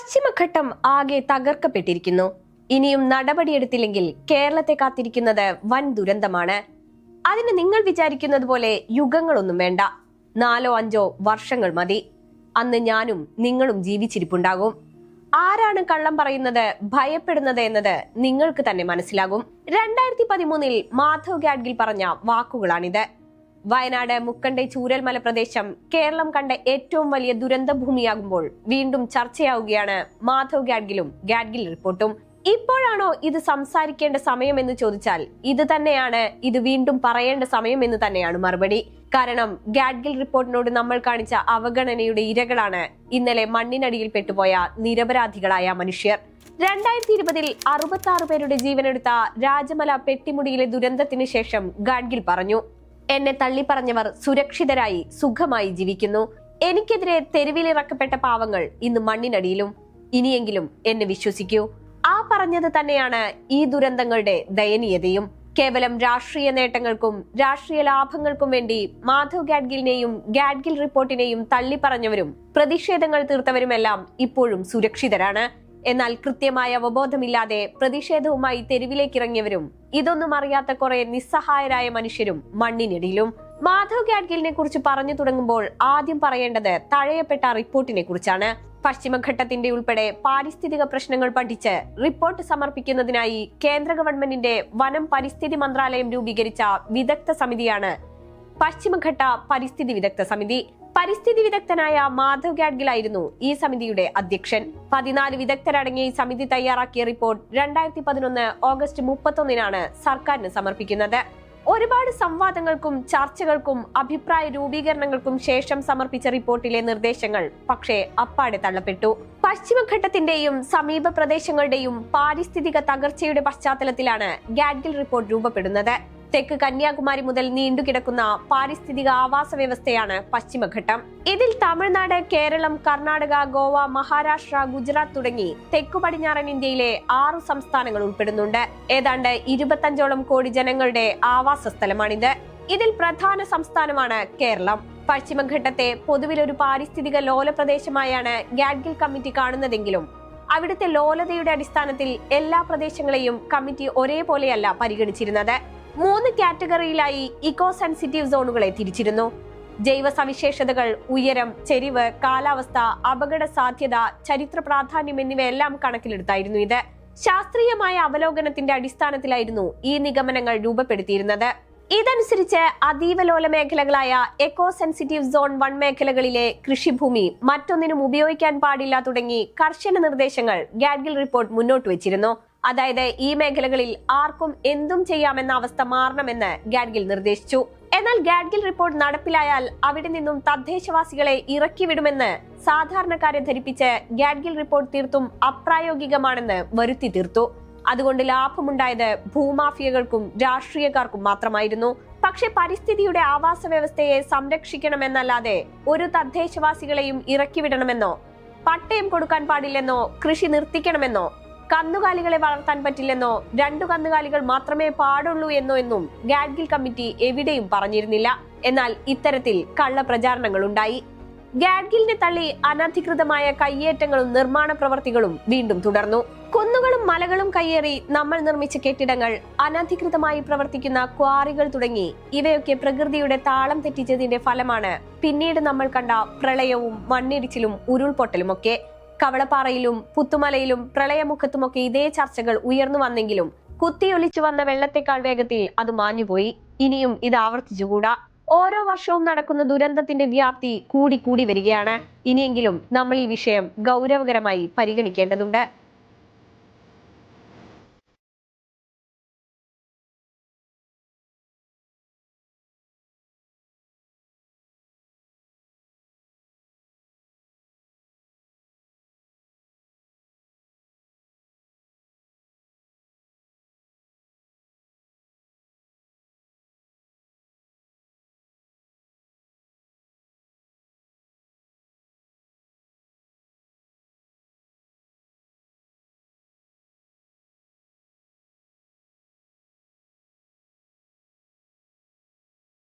പശ്ചിമഘട്ടം ആകെ തകർക്കപ്പെട്ടിരിക്കുന്നു. ഇനിയും നടപടിയെടുത്തില്ലെങ്കിൽ കേരളത്തെ കാത്തിരിക്കുന്നത് വൻ ദുരന്തമാണ്. അതിന് നിങ്ങൾ വിചാരിക്കുന്നത് പോലെ യുഗങ്ങളൊന്നും വേണ്ട. നാലോ അഞ്ചോ വർഷങ്ങൾ മതി. അന്ന് ഞാനും നിങ്ങളും ജീവിച്ചിരിപ്പുണ്ടാകും. ആരാണ് കള്ളം പറയുന്നത് ഭയപ്പെടുന്നത് എന്നത് നിങ്ങൾക്ക് തന്നെ മനസ്സിലാകും. രണ്ടായിരത്തി പതിമൂന്നിൽ മാധവ് ഗാഡ്ഗിൽ പറഞ്ഞ വാക്കുകളാണിത്. വയനാട് മുക്കണ്ടെ ചൂരൽമല പ്രദേശം കേരളം കണ്ട ഏറ്റവും വലിയ ദുരന്ത ഭൂമിയാകുമ്പോൾ വീണ്ടും ചർച്ചയാവുകയാണ് മാധവ് ഗാഡ്ഗിലും. ഗാഡ്ഗിൽ റിപ്പോർട്ടും. ഇപ്പോഴാണോ ഇത് സംസാരിക്കേണ്ട സമയം എന്ന് ചോദിച്ചാൽ ഇത് തന്നെയാണ് ഇത് വീണ്ടും പറയേണ്ട സമയം എന്ന് തന്നെയാണ് മറുപടി. കാരണം ഗാഡ്ഗിൽ റിപ്പോർട്ടിനോട് നമ്മൾ കാണിച്ച അവഗണനയുടെ ഇരകളാണ് ഇന്നലെ മണ്ണിനടിയിൽ പെട്ടുപോയ നിരപരാധികളായ മനുഷ്യർ. രണ്ടായിരത്തി ഇരുപതിൽ അറുപത്തി ആറ് പേരുടെ ജീവനെടുത്ത രാജമല പെട്ടിമുടിയിലെ ദുരന്തത്തിന് ശേഷം ഗാഡ്ഗിൽ പറഞ്ഞു എന്നെ തള്ളിപ്പറഞ്ഞവർ സുരക്ഷിതരായി സുഖമായി ജീവിക്കുന്നു. എനിക്കെതിരെ തെരുവിലിറക്കപ്പെട്ട പാവങ്ങൾ ഇന്ന് മണ്ണിനടിയിലും ഇനിയെങ്കിലും എന്നെ വിശ്വസിക്കൂ. ആ പറഞ്ഞത് തന്നെയാണ് ഈ ദുരന്തങ്ങളുടെ ദയനീയതയും. കേവലം രാഷ്ട്രീയ നേട്ടങ്ങൾക്കും രാഷ്ട്രീയ ലാഭങ്ങൾക്കും വേണ്ടി മാധവ് ഗാഡ്ഗിലിനെയും ഗാഡ്ഗിൽ റിപ്പോർട്ടിനെയും തള്ളിപ്പറഞ്ഞവരും പ്രതിഷേധങ്ങൾ തീർത്തവരുമെല്ലാം ഇപ്പോഴും സുരക്ഷിതരാണ്. എന്നാൽ കൃത്യമായ അവബോധമില്ലാതെ പ്രതിഷേധവുമായി തെരുവിലേക്കിറങ്ങിയവരും ഇതൊന്നും അറിയാത്ത കുറെ നിസ്സഹായരായ മനുഷ്യരും മണ്ണിനിടയിലും മാധവ് ഗാഡ്ഗിലിനെ കുറിച്ച് പറഞ്ഞു തുടങ്ങുമ്പോൾ ആദ്യം പറയേണ്ടത് തഴയപ്പെട്ട റിപ്പോർട്ടിനെ കുറിച്ചാണ്. പശ്ചിമഘട്ടത്തിന്റെ ഉൾപ്പെടെ പാരിസ്ഥിതിക പ്രശ്നങ്ങൾ പഠിച്ച് റിപ്പോർട്ട് സമർപ്പിക്കുന്നതിനായി കേന്ദ്ര ഗവൺമെന്റിന്റെ വനം പരിസ്ഥിതി മന്ത്രാലയം രൂപീകരിച്ച വിദഗ്ധ സമിതിയാണ് പശ്ചിമഘട്ട പരിസ്ഥിതി വിദഗ്ധ സമിതി. പരിസ്ഥിതി വിദഗ്ധനായ മാധവ് ഗാഡ്ഗിലായിരുന്നു ഈ സമിതിയുടെ അധ്യക്ഷൻ. പതിനാല് വിദഗ്ധരടങ്ങിയ ഈ സമിതി തയ്യാറാക്കിയ റിപ്പോർട്ട് രണ്ടായിരത്തി പതിനൊന്ന് ഓഗസ്റ്റ് മുപ്പത്തൊന്നിനാണ് സർക്കാരിന് സമർപ്പിക്കുന്നത്. ഒരുപാട് സംവാദങ്ങൾക്കും ചർച്ചകൾക്കും അഭിപ്രായ രൂപീകരണങ്ങൾക്കും ശേഷം സമർപ്പിച്ച റിപ്പോർട്ടിലെ നിർദ്ദേശങ്ങൾ പക്ഷേ അപ്പാടെ തള്ളപ്പെട്ടു. പശ്ചിമഘട്ടത്തിന്റെയും സമീപ പ്രദേശങ്ങളുടെയും പാരിസ്ഥിതിക തകർച്ചയുടെ പശ്ചാത്തലത്തിലാണ് ഗാഡ്ഗിൽ റിപ്പോർട്ട് രൂപപ്പെടുന്നത്. തെക്ക് കന്യാകുമാരി മുതൽ നീണ്ടു കിടക്കുന്ന പാരിസ്ഥിതിക ആവാസ വ്യവസ്ഥയാണ് പശ്ചിമഘട്ടം. ഇതിൽ തമിഴ്നാട് കേരളം കർണാടക ഗോവ മഹാരാഷ്ട്ര ഗുജറാത്ത് തുടങ്ങി തെക്കു പടിഞ്ഞാറൻ ഇന്ത്യയിലെ ആറു സംസ്ഥാനങ്ങൾ ഉൾപ്പെടുന്നുണ്ട്. ഏതാണ്ട് ഇരുപത്തഞ്ചോളം കോടി ജനങ്ങളുടെ ആവാസ സ്ഥലമാണിത്. ഇതിൽ പ്രധാന സംസ്ഥാനമാണ് കേരളം. പശ്ചിമഘട്ടത്തെ പൊതുവിൽ ഒരു പാരിസ്ഥിതിക ലോല പ്രദേശമായാണ് ഗാഡ്ഗിൽ കമ്മിറ്റി കാണുന്നതെങ്കിലും അവിടുത്തെ ലോലതയുടെ അടിസ്ഥാനത്തിൽ എല്ലാ പ്രദേശങ്ങളെയും കമ്മിറ്റി ഒരേപോലെയല്ല പരിഗണിച്ചിരുന്നത്. മൂന്ന് കാറ്റഗറിയിലായി ഇക്കോ സെൻസിറ്റീവ് സോണുകളെ തിരിച്ചിരുന്നു. ജൈവ സവിശേഷതകൾ ഉയരം ചെരിവ് കാലാവസ്ഥ അപകട സാധ്യത ചരിത്ര പ്രാധാന്യം എന്നിവയെല്ലാം കണക്കിലെടുത്തായിരുന്നു ഇത്. ശാസ്ത്രീയമായ അവലോകനത്തിന്റെ അടിസ്ഥാനത്തിലായിരുന്നു ഈ നിഗമനങ്ങൾ രൂപപ്പെടുത്തിയിരുന്നത്. ഇതനുസരിച്ച് അതീവ ലോല മേഖലകളായ എക്കോ സെൻസിറ്റീവ് സോൺ വൺ മേഖലകളിലെ കൃഷിഭൂമി മറ്റൊന്നിനും ഉപയോഗിക്കാൻ പാടില്ല തുടങ്ങി കർശന നിർദ്ദേശങ്ങൾ ഗാഡ്ഗിൽ റിപ്പോർട്ട് മുന്നോട്ട് വെച്ചിരുന്നു. അതായത് ഈ മേഖലകളിൽ ആർക്കും എന്തും ചെയ്യാമെന്ന അവസ്ഥ മാറണമെന്ന് ഗാഡ്ഗിൽ നിർദ്ദേശിച്ചു. എന്നാൽ ഗാഡ്ഗിൽ റിപ്പോർട്ട് നടപ്പിലായാൽ അവിടെ നിന്നും തദ്ദേശവാസികളെ ഇറക്കിവിടുമെന്ന് സാധാരണക്കാരെ ധരിപ്പിച്ച് ഗാഡ്ഗിൽ റിപ്പോർട്ട് തീർത്തും അപ്രായോഗികമാണെന്ന് വരുത്തി തീർത്തു. അതുകൊണ്ട് ലാഭമുണ്ടായത് ഭൂമാഫിയകൾക്കും രാഷ്ട്രീയക്കാർക്കും മാത്രമായിരുന്നു. പക്ഷെ പരിസ്ഥിതിയുടെ ആവാസ വ്യവസ്ഥയെ സംരക്ഷിക്കണമെന്നല്ലാതെ ഒരു തദ്ദേശവാസികളെയും ഇറക്കിവിടണമെന്നോ പട്ടയം കൊടുക്കാൻ പാടില്ലെന്നോ കൃഷി നിർത്തിക്കണമെന്നോ കന്നുകാലികളെ വളർത്താൻ പറ്റില്ലെന്നോ? രണ്ടു കന്നുകാലികൾ മാത്രമേ പാടുള്ളൂ എന്നോ എന്നും ഗാഡ്ഗിൽ കമ്മിറ്റി എവിടെയും പറഞ്ഞിരുന്നില്ല. എന്നാൽ ഇത്തരത്തിൽ കള്ള പ്രചാരണങ്ങൾ ഉണ്ടായി ഗാഡ്ഗിലിനെ തള്ളി അനധികൃതമായ കയ്യേറ്റങ്ങളും നിർമ്മാണ പ്രവർത്തികളും വീണ്ടും തുടർന്നു. കുന്നുകളും മലകളും കയ്യേറി നമ്മൾ നിർമ്മിച്ച കെട്ടിടങ്ങൾ അനധികൃതമായി പ്രവർത്തിക്കുന്ന ക്വാറികൾ തുടങ്ങി. ഇവയൊക്കെ പ്രകൃതിയുടെ താളം തെറ്റിച്ചതിന്റെ ഫലമാണ് പിന്നീട് നമ്മൾ കണ്ട പ്രളയവും മണ്ണിടിച്ചിലും ഉരുൾപൊട്ടലുമൊക്കെ. കവളപ്പാറയിലും പുത്തുമലയിലും പ്രളയമുഖത്തുമൊക്കെ ഇതേ ചർച്ചകൾ ഉയർന്നു വന്നെങ്കിലും കുത്തിയൊലിച്ചു വന്ന വെള്ളത്തെക്കാൾ വേഗത്തിൽ അത് മാഞ്ഞുപോയി. ഇനിയും ഇത് ആവർത്തിച്ചുകൂടാ. ഓരോ വർഷവും നടക്കുന്ന ദുരന്തത്തിന്റെ വ്യാപ്തി കൂടി കൂടി വരികയാണ്. ഇനിയെങ്കിലും നമ്മൾ ഈ വിഷയം ഗൗരവകരമായി പരിഗണിക്കേണ്ടതുണ്ട്.